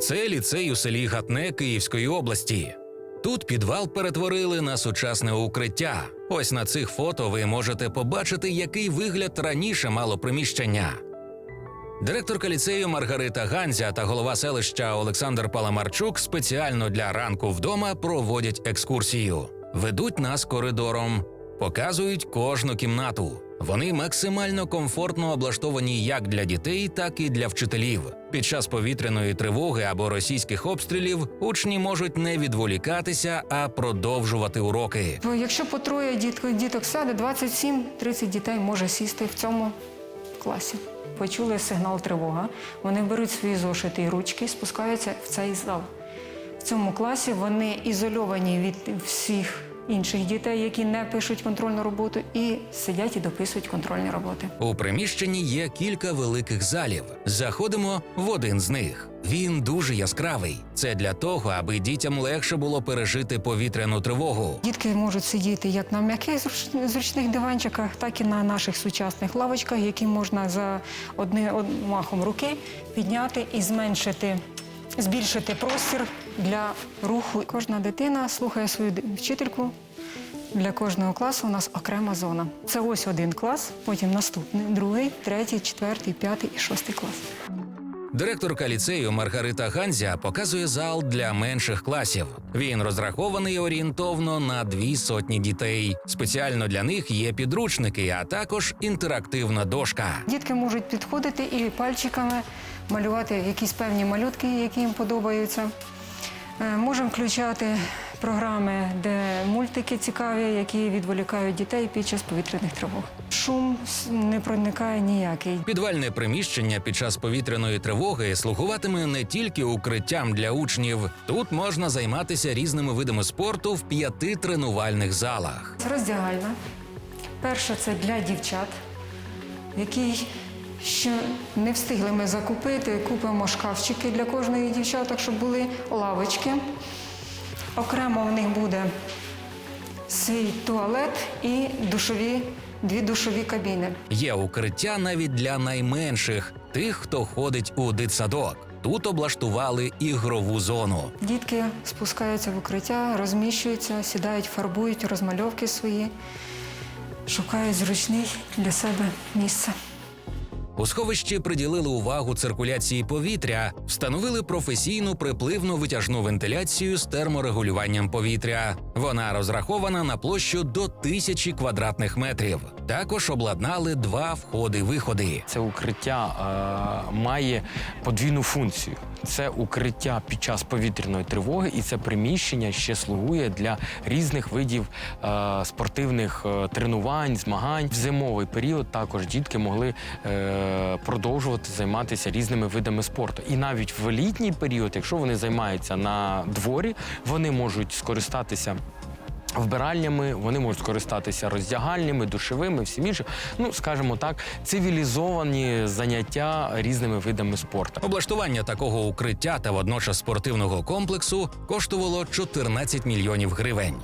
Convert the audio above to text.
Це ліцей у селі Гатне Київської області. Тут підвал перетворили на сучасне укриття. Ось на цих фото ви можете побачити, який вигляд раніше мало приміщення. Директорка ліцею Маргарита Ганзя та голова селища Олександр Паламарчук спеціально для ранку вдома проводять екскурсію. Ведуть нас коридором, показують кожну кімнату. Вони максимально комфортно облаштовані як для дітей, так і для вчителів. Під час повітряної тривоги або російських обстрілів учні можуть не відволікатися, а продовжувати уроки. Якщо по троє діток, сяде, 27-30 дітей може сісти в цьому класі. Почули сигнал тривога. Вони беруть свої зошити і ручки спускаються в цей зал. В цьому класі вони ізольовані від всіх інших дітей, які не пишуть контрольну роботу, і сидять і дописують контрольні роботи. У приміщенні є кілька великих залів. Заходимо в один з них. Він дуже яскравий. Це для того, аби дітям легше було пережити повітряну тривогу. Дітки можуть сидіти як на м'яких зручних диванчиках, так і на наших сучасних лавочках, які можна за одним махом руки підняти і зменшити, збільшити простір для руху. Кожна дитина слухає свою вчительку. Для кожного класу у нас окрема зона. Це ось один клас, потім наступний, другий, третій, четвертий, п'ятий і шостий клас. Директорка ліцею Маргарита Ганзя показує зал для менших класів. Він розрахований орієнтовно на дві сотні дітей. Спеціально для них є підручники, а також інтерактивна дошка. Дітки можуть підходити і пальчиками малювати якісь певні малютки, які їм подобаються. Е, Можемо включати програми, де мультики цікаві, які відволікають дітей під час повітряних тривог. Шум не проникає ніякий. Підвальне приміщення під час повітряної тривоги слугуватиме не тільки укриттям для учнів. Тут можна займатися різними видами спорту в п'яти тренувальних залах. Роздягальна. Перша це для дівчат, який ще не встигли ми закупити. Купимо шкафчики для кожної дівчаток, щоб були лавочки. Окремо в них буде свій туалет і душові, дві душові кабіни. Є укриття навіть для найменших, тих, хто ходить у дитсадок. Тут облаштували ігрову зону. Дітки спускаються в укриття, розміщуються, сідають, фарбують розмальовки свої, шукають зручний для себе місце. У сховищі приділили увагу циркуляції повітря, встановили професійну припливно-витяжну вентиляцію з терморегулюванням повітря. Вона розрахована на площу до тисячі квадратних метрів. Також обладнали два входи-виходи. Це укриття е, має подвійну функцію. Це укриття під час повітряної тривоги, і це приміщення ще слугує для різних видів е, спортивних е, тренувань, змагань. В зимовий період також дітки могли е, продовжувати займатися різними видами спорту. І навіть в літній період, якщо вони займаються на дворі, вони можуть скористатися вбиральнями, вони можуть скористатися роздягальнями, душевими, всім іншим. Ну, скажімо так, цивілізовані заняття різними видами спорту. Облаштування такого укриття та водночас спортивного комплексу коштувало 14 мільйонів гривень.